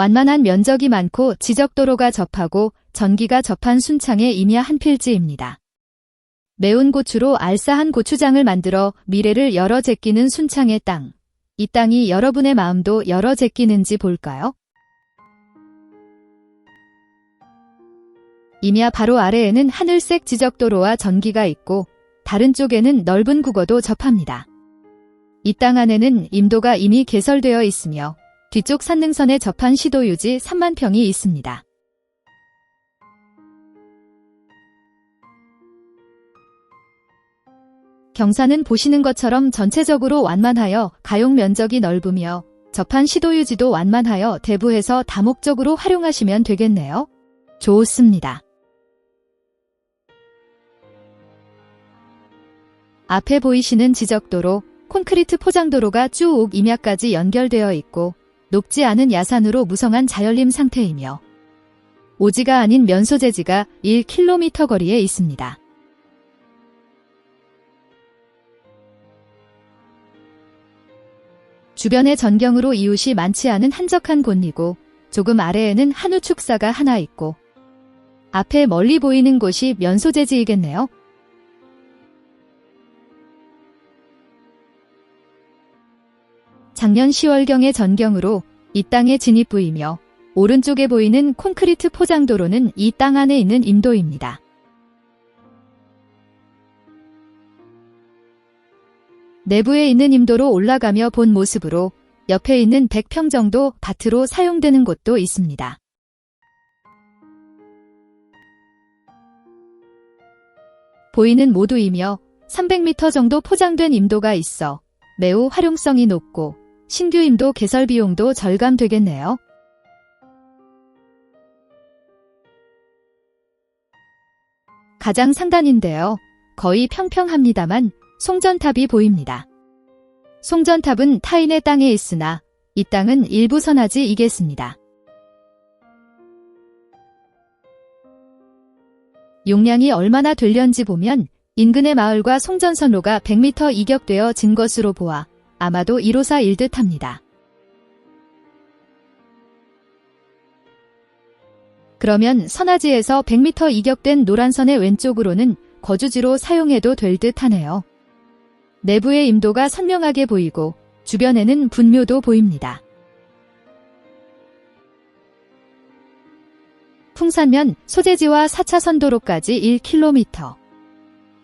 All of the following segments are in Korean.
완만한 면적이 많고 지적도로가 접하고 전기가 접한 순창의 임야 한 필지입니다. 매운 고추로 알싸한 고추장을 만들어 미래를 열어 제끼는 순창의 땅. 이 땅이 여러분의 마음도 열어 제끼는지 볼까요? 임야 바로 아래에는 하늘색 지적도로와 전기가 있고 다른 쪽에는 넓은 국어도 접합니다. 이 땅 안에는 임도가 이미 개설되어 있으며 뒤쪽 산능선에 접한 시도 유지 3만 평이 있습니다. 경사는 보시는 것처럼 전체적으로 완만하여 가용 면적이 넓으며 접한 시도 유지도 완만하여 대부해서 다목적으로 활용하시면 되겠네요. 좋습니다. 앞에 보이시는 지적도로, 콘크리트 포장도로가 쭉 임야까지 연결되어 있고 높지 않은 야산으로 무성한 자연림 상태이며 오지가 아닌 면소재지가 1km 거리에 있습니다. 주변의 전경으로 이웃이 많지 않은 한적한 곳이고 조금 아래에는 한우 축사가 하나 있고 앞에 멀리 보이는 곳이 면소재지이겠네요. 작년 10월경의 전경으로 이 땅의 진입부이며 오른쪽에 보이는 콘크리트 포장도로는 이 땅 안에 있는 임도입니다. 내부에 있는 임도로 올라가며 본 모습으로 옆에 있는 100평 정도 밭으로 사용되는 곳도 있습니다. 보이는 모두이며 300m 정도 포장된 임도가 있어 매우 활용성이 높고 신규 임도 개설 비용도 절감되겠네요. 가장 상단인데요. 거의 평평합니다만 송전탑이 보입니다. 송전탑은 타인의 땅에 있으나 이 땅은 일부 선하지 이겠습니다. 용량이 얼마나 될련지 보면 인근의 마을과 송전선로가 100m 이격되어 진 것으로 보아 아마도 1호사일 듯 합니다. 그러면 선화지에서 100m 이격된 노란선의 왼쪽으로는 거주지로 사용해도 될 듯 하네요. 내부의 임도가 선명하게 보이고 주변에는 분묘도 보입니다. 풍산면 소재지와 4차선 도로까지 1km,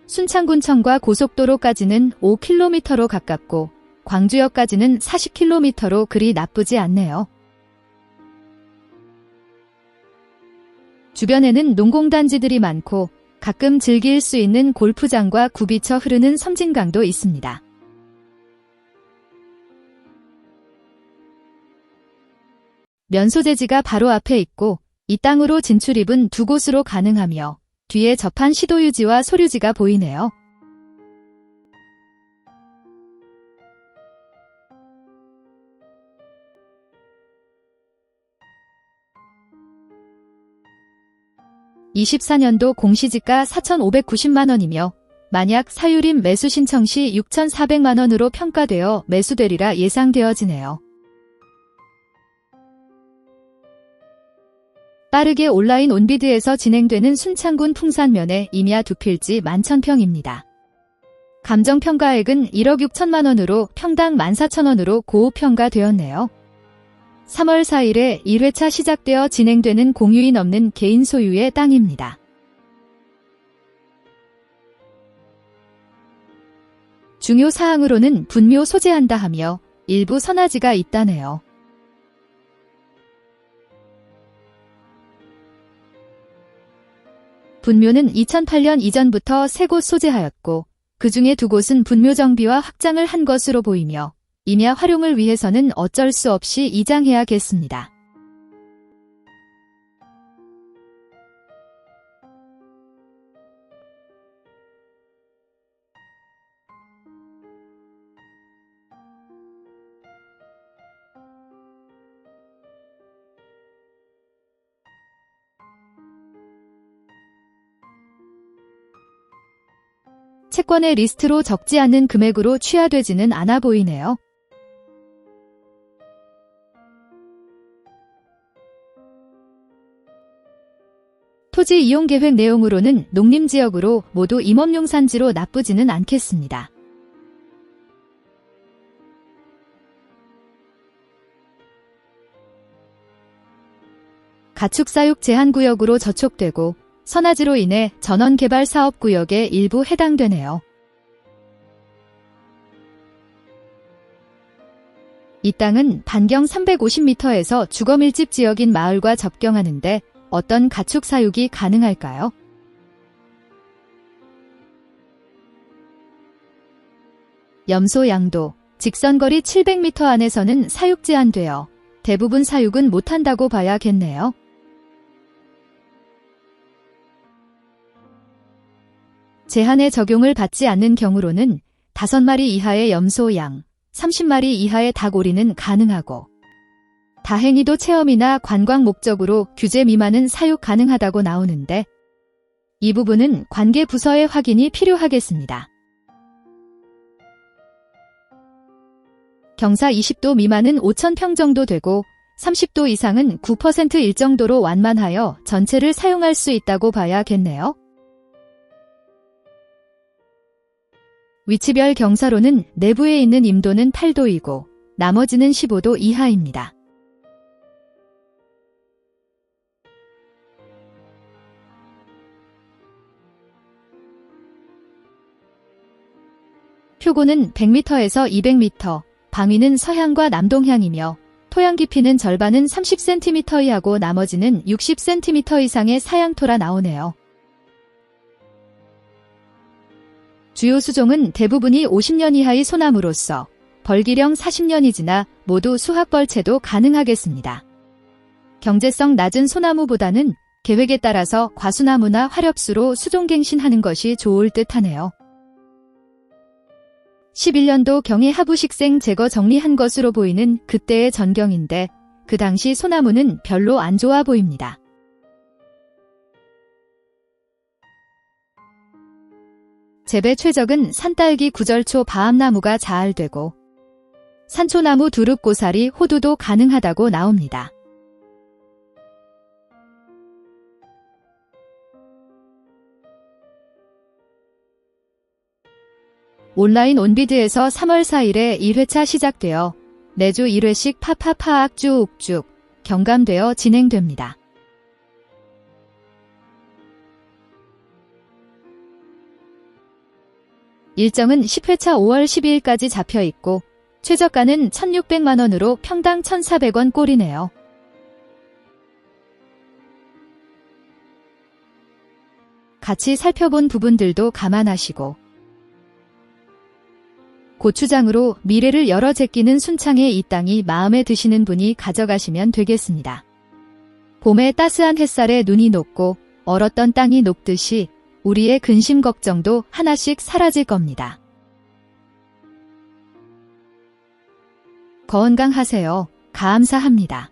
순창군청과 고속도로까지는 5km로 가깝고 광주역까지는 40km로 그리 나쁘지 않네요. 주변에는 농공단지들이 많고 가끔 즐길 수 있는 골프장과 굽이쳐 흐르는 섬진강도 있습니다. 면소재지가 바로 앞에 있고 이 땅으로 진출입은 두 곳으로 가능하며 뒤에 접한 시도유지와 소류지가 보이네요. (24년도) 공시지가 (4,590만원이며) 만약 사유림 매수 신청 시 (6,400만원으로) 평가되어 매수되리라 예상되어지네요. 빠르게 온라인 온비드에서 진행되는 순창군 풍산면의 임야 두 필지 만천평입니다. 감정평가액은 1억 6천만 원으로 평당 14,000원으로 고평가되었네요. 3월 4일에 1회차 시작되어 진행되는 공유인 없는 개인 소유의 땅입니다. 중요 사항으로는 분묘 소재한다 하며 일부 선화지가 있다네요. 분묘는 2008년 이전부터 세 곳 소재하였고 그 중에 두 곳은 분묘 정비와 확장을 한 것으로 보이며 임야 활용을 위해서는 어쩔 수 없이 이장해야겠습니다. 채권의 리스트로 적지 않은 금액으로 취하되지는 않아 보이네요. 토지 이용 계획 내용으로는 농림지역으로 모두 임업용 산지로 나쁘지는 않겠습니다. 가축사육 제한구역으로 저촉되고 선화지로 인해 전원개발 사업구역의 일부 해당되네요. 이 땅은 반경 350m에서 주거밀집 지역인 마을과 접경하는데 어떤 가축 사육이 가능할까요? 염소 양도 직선거리 700m 안에서는 사육 제한되어 대부분 사육은 못한다고 봐야겠네요. 제한의 적용을 받지 않는 경우로는 5마리 이하의 염소 양, 30마리 이하의 닭오리는 가능하고 다행히도 체험이나 관광 목적으로 규제 미만은 사육 가능하다고 나오는데 이 부분은 관계 부서의 확인이 필요하겠습니다. 경사 20도 미만은 5,000평 정도 되고 30도 이상은 9%일 정도로 완만하여 전체를 사용할 수 있다고 봐야겠네요. 위치별 경사로는 내부에 있는 임도는 8도이고 나머지는 15도 이하입니다. 표고는 100m에서 200m, 방위는 서향과 남동향이며 토양 깊이는 절반은 30cm 이하고 나머지는 60cm 이상의 사양토라 나오네요. 주요 수종은 대부분이 50년 이하의 소나무로서 벌기령 40년이 지나 모두 수확벌채도 가능하겠습니다. 경제성 낮은 소나무보다는 계획에 따라서 과수나무나 화렵수로 수종갱신하는 것이 좋을 듯 하네요. 11년도 경의 하부식생 제거 정리한 것으로 보이는 그때의 전경인데 그 당시 소나무는 별로 안 좋아 보입니다. 재배 최적은 산딸기 구절초 바암나무가 자알되고 산초나무 두릅고사리 호두도 가능하다고 나옵니다. 온라인 온비드에서 3월 4일에 1회차 시작되어 매주 1회씩 파파파악 쭉쭉 경감되어 진행됩니다. 일정은 10회차 5월 12일까지 잡혀 있고 최저가는 1,600만원으로 평당 1,400원 꼴이네요. 같이 살펴본 부분들도 감안하시고 고추장으로 미래를 열어 제끼는 순창의 이 땅이 마음에 드시는 분이 가져가시면 되겠습니다. 봄에 따스한 햇살에 눈이 녹고 얼었던 땅이 녹듯이 우리의 근심 걱정도 하나씩 사라질 겁니다. 건강하세요. 감사합니다.